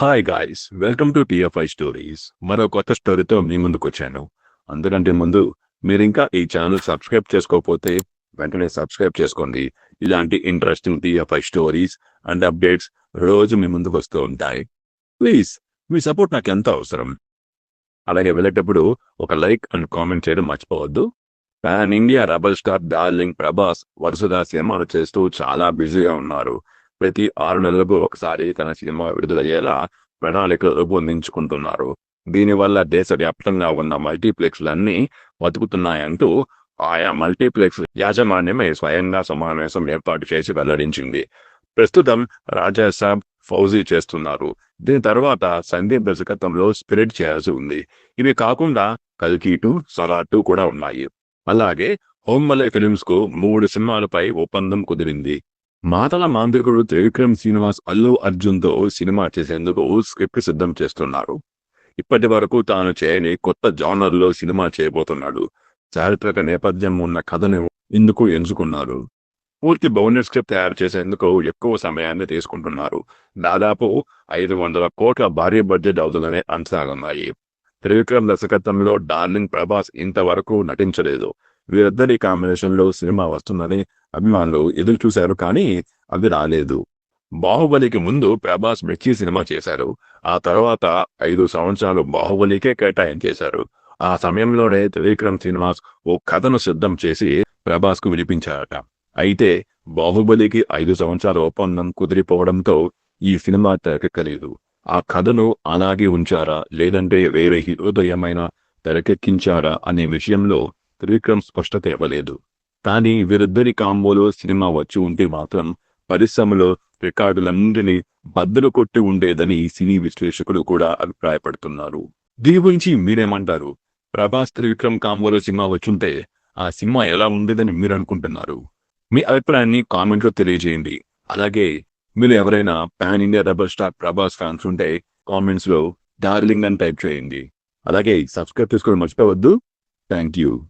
Hi guys welcome to TFI stories మరో కొత్త స్టోరీతో మీ ముందుకు వచ్చాను. అందుకంటే ముందు మీరు ఇంకా ఈ ఛానల్ సబ్స్క్రైబ్ చేసుకోకపోతే వెంటనే సబ్స్క్రైబ్ చేసుకోండి. ఇలాంటి interesting TFI stories and updates రోజు మీ ముందుకు వస్తూ ఉంటాయి. ప్లీజ్ మీ సపోర్ట్ నాకు ఎంత అవసరం. అలాగే వెళ్ళేటప్పుడు ఒక లైక్ అండ్ కామెంట్ చేయడం మర్చిపోవద్దు. Pan India rebel star darling Prabhas వరుసగా సినిమాలు చేస్తూ చాలా బిజీగా ఉన్నారు. ప్రతి ఆరు నెలలకు ఒకసారి తన సినిమా విడుదలయ్యేలా ప్రణాళికలు రూపొందించుకుంటున్నారు. దీనివల్ల దేశవ్యాప్తంగా ఉన్న మల్టీప్లెక్స్లన్నీ బతుకుతున్నాయంటూ ఆయా మల్టీప్లెక్స్ యాజమాన్యమే స్వయంగా సమావేశం ఏర్పాటు చేసి వెల్లడించింది. ప్రస్తుతం రాజాసాబ్ ఫౌజీ చేస్తున్నారు. దీని తర్వాత సందీప్ దర్శకత్వంలో స్పిరిట్ చేయాల్సి ఉంది. ఇవి కాకుండా కల్కీటు టూ కూడా ఉన్నాయి. అలాగే హోమ్మలే ఫిలిమ్స్కు మూడు సినిమాలపై ఒప్పందం కుదిరింది. మాతల మాంత్రికుడు త్రివిక్రమ్ శ్రీనివాస్ అల్లు అర్జున్తో సినిమా చేసేందుకు స్క్రిప్ట్ సిద్ధం చేస్తున్నారు. ఇప్పటి వరకు తాను చేయని కొత్త జానర్లో సినిమా చేయబోతున్నాడు. చారిత్రక నేపథ్యం ఉన్న కథను ఇందుకు ఎంచుకున్నారు? పూర్తి బౌండరీ స్క్రిప్ట్ తయారు చేసేందుకు ఎక్కువ సమయాన్ని తీసుకుంటున్నారు. దాదాపు ఐదు వందల కోట్ల భారీ బడ్జెట్ అవుతుందనే అంచనాలున్నాయి త్రివిక్రమ్ దర్శకత్వంలో డార్లింగ్ ప్రభాస్ ఇంతవరకు నటించలేదు. వీరిద్దరి కాంబినేషన్లో సినిమా వస్తుందని అభిమానులు ఎదురు చూశారు కానీ అది రాలేదు. బాహుబలికి ముందు ప్రభాస్ మిర్చి సినిమా చేశారు. ఆ తర్వాత ఐదు సంవత్సరాలు బాహుబలికే కేటాయించేశారు ఆ సమయంలోనే త్రివిక్రమ్ శ్రీనివాస్ ఓ కథను సిద్ధం చేసి ప్రభాస్కు వినిపించారట. అయితే బాహుబలికి ఐదు సంవత్సరాల ఒప్పందం కుదిరిపోవడంతో ఈ సినిమా తెరకెక్కలేదు. ఆ కథను అలాగే ఉంచారా లేదంటే వేరే హీరోదయమైన తెరకెక్కించారా అనే విషయంలో త్రివిక్రమ్ స్పష్టత ఇవ్వలేదు. కానీ వీరిద్దరి కాంబోలో సినిమా వచ్చి ఉంటే మాత్రం పరిశ్రమలో రికార్డులన్నింటినీ బద్దలు కొట్టి ఉండేదని సినీ విశ్లేషకులు కూడా అభిప్రాయపడుతున్నారు. దీని గురించి మీరేమంటారు? ప్రభాస్ త్రివిక్రమ్ కాంబోలో సినిమా వచ్చుంటే ఆ సినిమా ఎలా ఉండేదని మీరు అనుకుంటున్నారు? మీ అభిప్రాయాన్ని కామెంట్లో తెలియజేయండి. అలాగే మీరు ఎవరైనా pan India rebel star Prabhas fans ఉంటే కామెంట్స్లో డార్లింగ్ అని టైప్ చేయండి. అలాగే సబ్స్క్రైబ్ చేసుకోవడం మర్చిపోవద్దు. Thank you.